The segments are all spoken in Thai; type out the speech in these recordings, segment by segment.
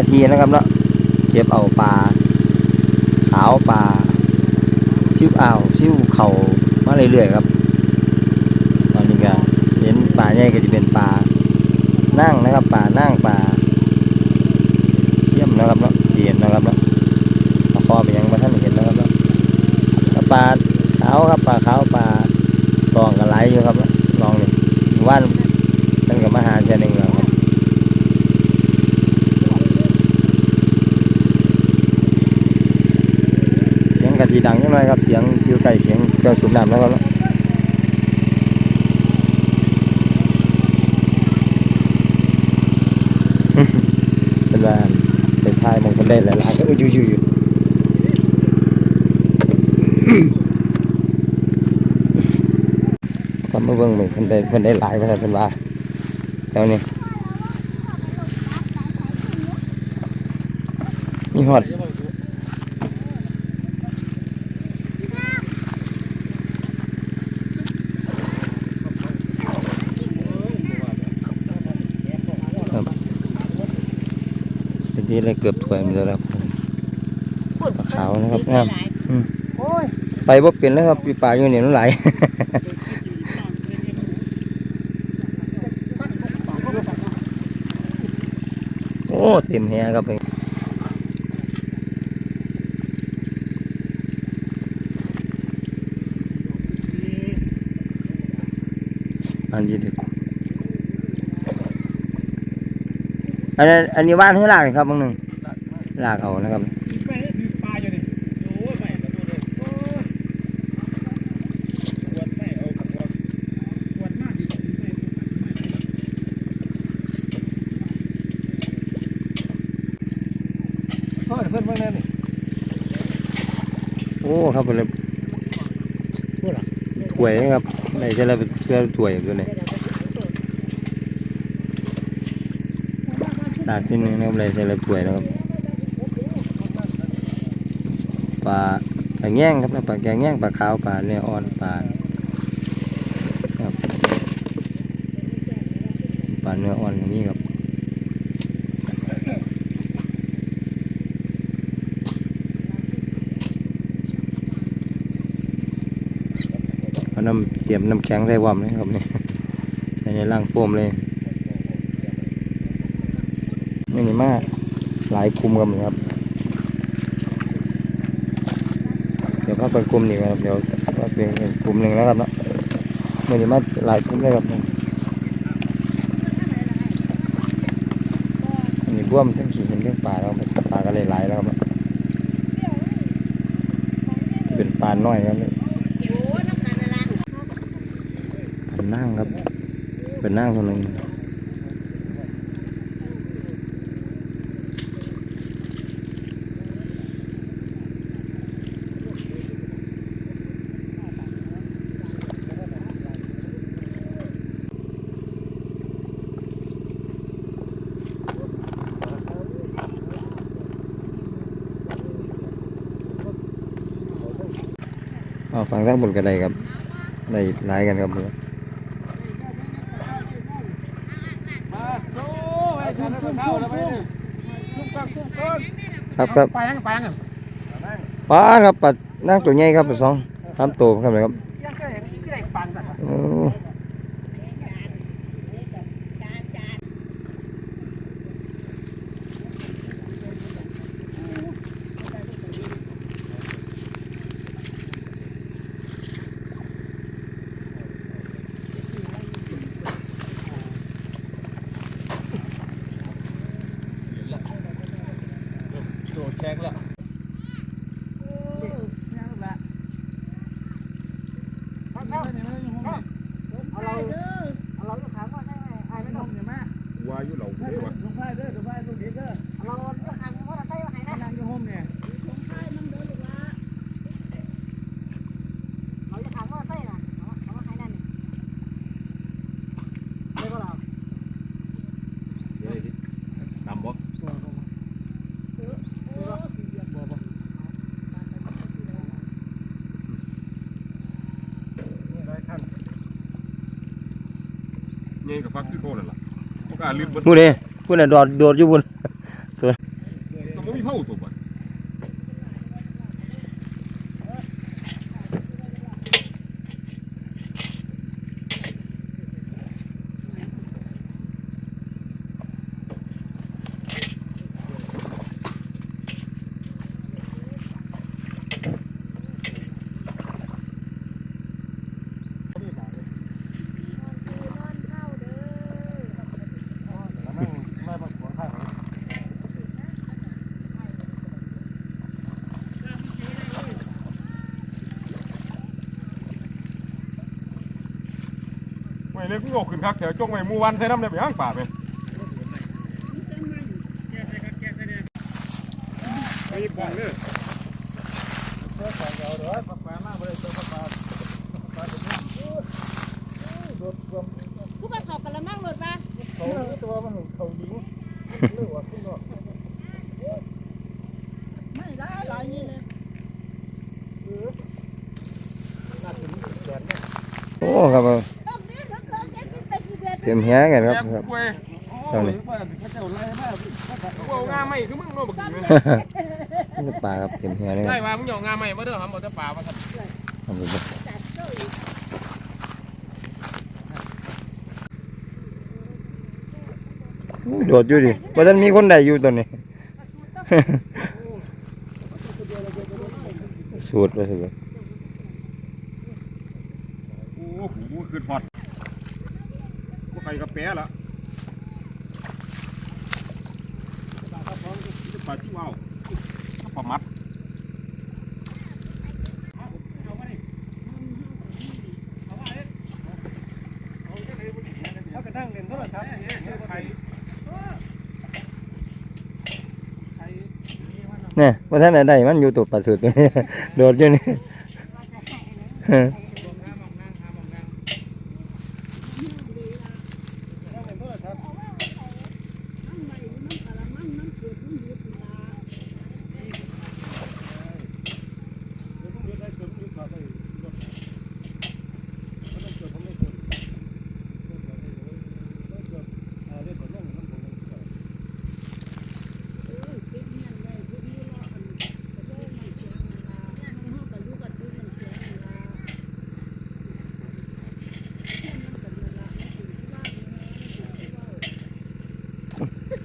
ยทีนะครับเนาะเก็บเอาปลาขาวปลาซิวอ่าวซิวเข่ามาเรื่อยๆครับ ตอนนี้ก็เห็นปลาใหญ่ก็จะเป็นปลานั่งนะครับปลานั่งปลาเสี่ยมนะครับเนาะที่เห็นนะครับเนาะปลาคอไปยังมาท่านเห็นนะครับเนาะแล้วปลาขาวครับปลาขาวปลาตองกันไหลอยู่ครับลองนี่ว่านท่านกับมาหาเจนึงแล้วครับ เสียงกะจีดังจังเลยครับเสียงอยู่ใกล้เสียงเครื่องสูบน้ำแล้วครับเป็นว่าไปทายมองคนได้หลายๆก็เอออยู่อยู่อยู่ก็มาเบิ่งเหมือนคนได้คนได้หลายภาษาเป็นว่าแล้วนี่มีฮอด เป็นที่เลยเกือบถ้วยมันแล้วครับปลาขาวนะครับงามโอ้ยไปบ่เป็นแล้วครับปีปลาอยู่นี่มันไหลายโอ้เต็มแฮครับเองอันนี้ดิ อันนี้อันนี้ว่านให้ลากนี่ครับบางหนึ่งลากเอานะครับไปมีปลาอยู่นี่โอ้ยไปกระโดดเลยโอ้ยปวดไม่เอาปวดปวดมากดิเฮ้ยเพื่อนเพื่อนนี่โอ้ครับผมเลยถวยนะครับในใช่แล้วเป็นเพื่อถวยอยู่นี่ ตากที่นึงนะครับเลยใช่แล้วถวยนะครับปลาปลาแง่งครับปลาแกงแง่งปลาขาวปลาเนื้ออ่อนปลาครับปลาเนื้ออ่อนนี้ครับเอาน้ำเตรียมน้ำแข็งใส่วอมเลยครับนี่ใส่ในร่างโฟมเลย นี่นี่มากหลายคุมกันครับ เดี๋ยวพักเป็นกลุ่มนี้ครับ เดี๋ยวพักเป็นกลุ่มหนึ่งแล้วครับเนาะไม่ได้มาหลายกลุ่มเลยครับอันนี้ร่วมทั้งขี่เห็นเรื่องปลาแล้วครับปลาก็เลยหลายแล้วครับเป็นปลาน้อยครับนี่เป็นนั่งครับ เป็นนั่งคนหนึ่ง ฟังทั้งบนกระไดครับได้หลายกันครับมาโอ้ยซุ่มซุ่มซุ่มซุ่มซุ่มกันซุ่มกันครับครับไปยังไปยังปลาครับปลานั่งตัวใหญ่ครับปลาสองสามตัวครับเลยครับ ยังก็เห็นที่ไหนฟังกัน โอ้ โดดแข็งแล้ว เอาเราเอาเราลูกค้าก็ให้ไอ้ไม่ต้องเนี่ยมา ว่าอยู่เหล่า เด้ เด้ อ วะ ลูกค้าเด้อลูกค้าลูกเด็กเด้อเราลูกค้าเขาใส่ไว้ให้นะนั่งอยู่ห้องเนี่ยเราลูกค้าก็ใส่นะเขาให้นั่นใช่ก็เรา นำบ่ นี่กับฟักคือโคนั่นล่ะพวกอาลืมเบิดพูดเลยพูดน่ะโดดโดดอยู่บนตัว ไม่ เลยกูโยกขึ้นคักแถวจงไว้หมู่วันใส่น้ำได้ไปย่างป่าไปไปอีกบ่องเด้อกูมาขอบกันละมั่งรถป่ะเขาตัวมันเขายิงเลือดขึ้นเนาะไม่ได้หลายนี่เลยโอ้ครับ เดือนเต็มแฮกันครับแกครับป่วยเท่านี้กูเอางาไม่คือมึงโน่บักกี่ไหมนี่ปลาครับเต็มแฮเลยคได้รับว่ามึงเอางาไม่มาเด้อครับเอาแต่ป่ามาครับทำดูดิอู้โดดอยู่ดิว่าท่านมีคนใดอยู่ตัวนี้ สูตรว่าสิครับโอ้โหขึ้นฮอตกู ไปกับแปะละปลาชิวเอาปลามัดเนี่ยว่าท่านใดมันอยู่ตัวปลาสูตรตัวนี้ โดดอยู่นี่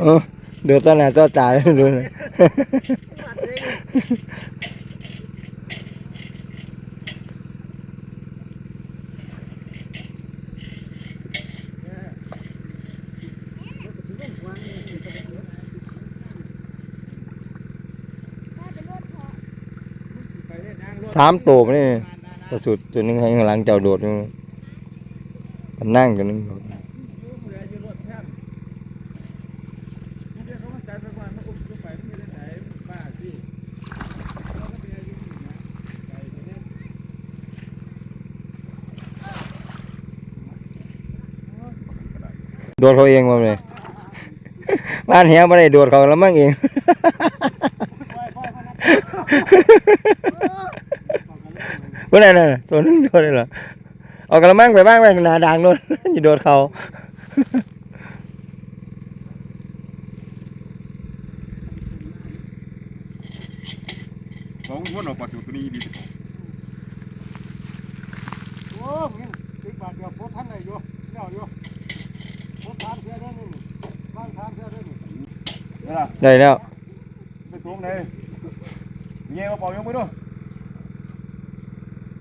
เออเดือดตาหน้าต่อตาเลยดูนะสามตัวนนี่ประสุดตัวนึงข้หลังเจ้าโดดมันนั่งตัวนึงโดด เขาเองมาเลยบ้านเฮียไม่ได้โดดเขาแล้วมั่งเองเพื่อนน่ะตัวนึงโดดเลยเหรอเอากระมังไปบ้างไปหนาด่างโดนอยู่โดดเขาสองคนออกปลาสูตรตัวนี้ดีโอ้มึงถึงบาทเดียวโพท่านไหนอยู่เจ้าอยู่โพทานเพื่อไได้นี่นี่ล่ะได้แล้วไปตรงไหนเงี้ยมาเป่ายังไม่ดู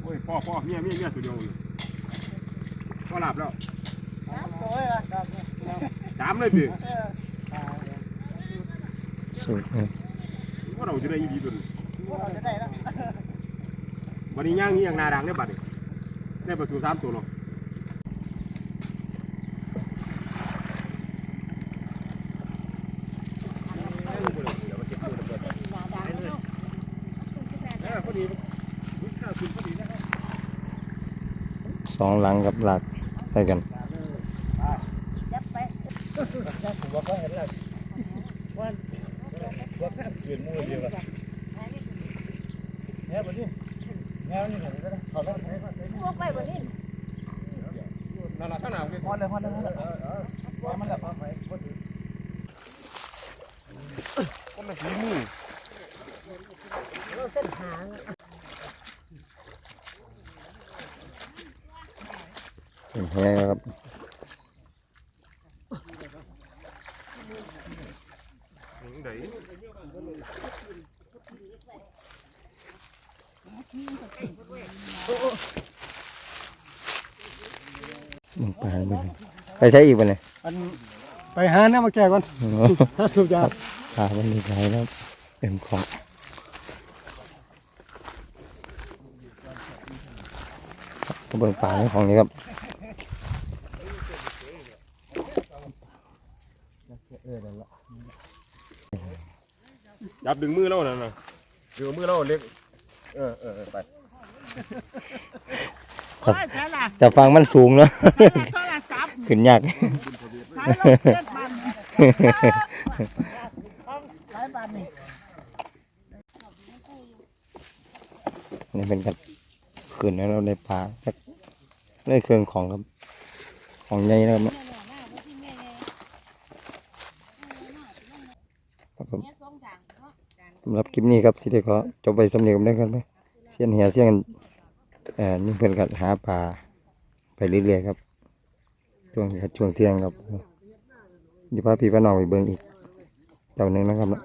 โอ้ยพ่อพ่อเมียเมียเมียตัวเดียวเลยก็หลับแล้วโอ้ยละครับสามเลยดิสูตรว่าเราจะได้ยี่ดีตัวนี้จะได้แล้ววันนี้ย่างนี้อย่างนาดังได้บัดนี้ได้ประตูสามตัวเนา สองหลังกับหลักไปกัน แง่บนี่แง่นี่เขาได้เขาได้พวกไปบ่นี่นั่นแหละข้างหน้าคือพอเลยพอเลยพอมันละพอไปพอถึงคนละสีมือเส้นหางเป็นแฮครับไหนมึงปลาไปเลยไปใช้อีกไปเลยอันไปหาเนี่ยมาแก้ก่อนถ้าสูบยาปลามันมีใช้แล้วเต็มของก็เบิ่งปลาในของนี้ครับ ออนั่ละจับดึงมือเราน่ะนะดึงมือเราเล็ก เออเออไปแต่ฟังมันสูงเนาะ ใช่ขึ้นยากเนี่ยเป็นกันขืนแล้วเราในป่าสักได้เครื่องของครับ ของใหญ่นะครัำหรับคลิปนี้ครับสิเดขอจบไปสำเนียงกันได้กันไหมเสียนเหียเสียนเอ่อนี่เพื่อนกันหาปลาไปเรื่อยๆครับ ช่วงช่วงเที่ยงครับดี๋ยวพาพี่พาน้องไปเบิ่งอีกเจ้าหนึ่งนะครับนะ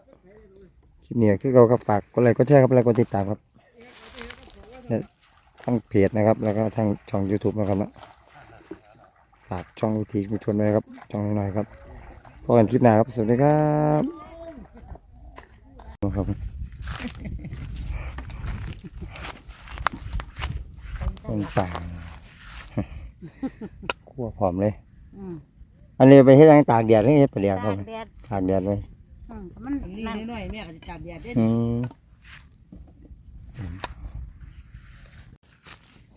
คลิปนี้คือเราก็ฝากกดไลค์กดแชร์ครับแล้วกดติดตามครับทั้งเพจนะครับ แล้วก็ทางช่อง YouTube นะครับนะฝากช่องวิธีมุชวนไว้ครับช่องน้อยๆครับพบกันคลิปหน้าครับ สวัสดีครับ ครับเป็นป่าคั่วพร้อมเลย อืมอันนี้ไปเฮ็ดหยังตากแดดหรือเฮ็ดไปเลียครับตากแดดตากแดดไว้อืมมันนั่นหน่อยแม่ก็จะตากแดดเด้อืม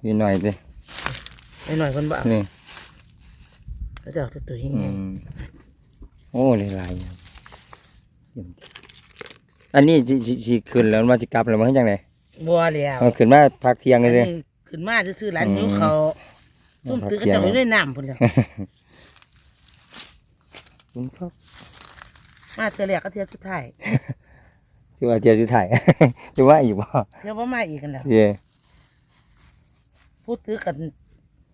นี่หน่อยสิไอ้หน่อยคนบ้านี่เขาจะเอาตัวตัวยังอืไง มโอ้หลายๆครับ อันนี้สิสิสิขึ้นแล้วมันจะกลับแล้วมันจังไดบัวแล้วเอาขึ้นมาพักเที่ยงอัเลยนสินี้ขึ้นมาจะซื้อร้านอืม นิ้วเขาซุ่มตื้อก็จะอยู่ในน้ำพุ่นแหล้วคุณครับมาเทือแรกก็เทือสุดท้ายที่ว่าเที่ยวสิถ่ายที่ว่าอีกบ่เทือว่ามาอีกกันแล้วเย่พูดตื้อกัน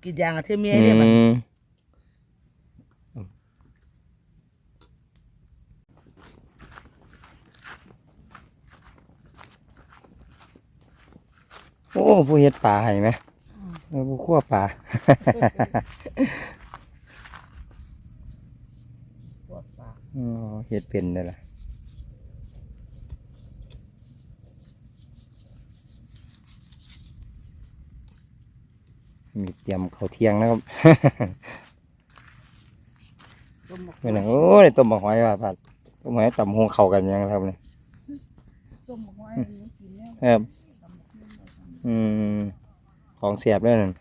กี่อย่างอะเทือเมียอืเนี่ยมันม โอ้ผู้เฮ็ดปลาให้ไหมเออผู้คั่วปลาปวดปากอ๋อเฮ็ดเป็นได้ล่ะมีเตรียมข้าวเที่ยงนะครับต้มหมกเป็นหนังโอ้ยต้มบักหอยว่าพัดต้มหอยตำหงเข้ากันยังครับเนี่ยต้มหอยนี่กินแล้วครับ อืม ของเสียบด้วยนั่น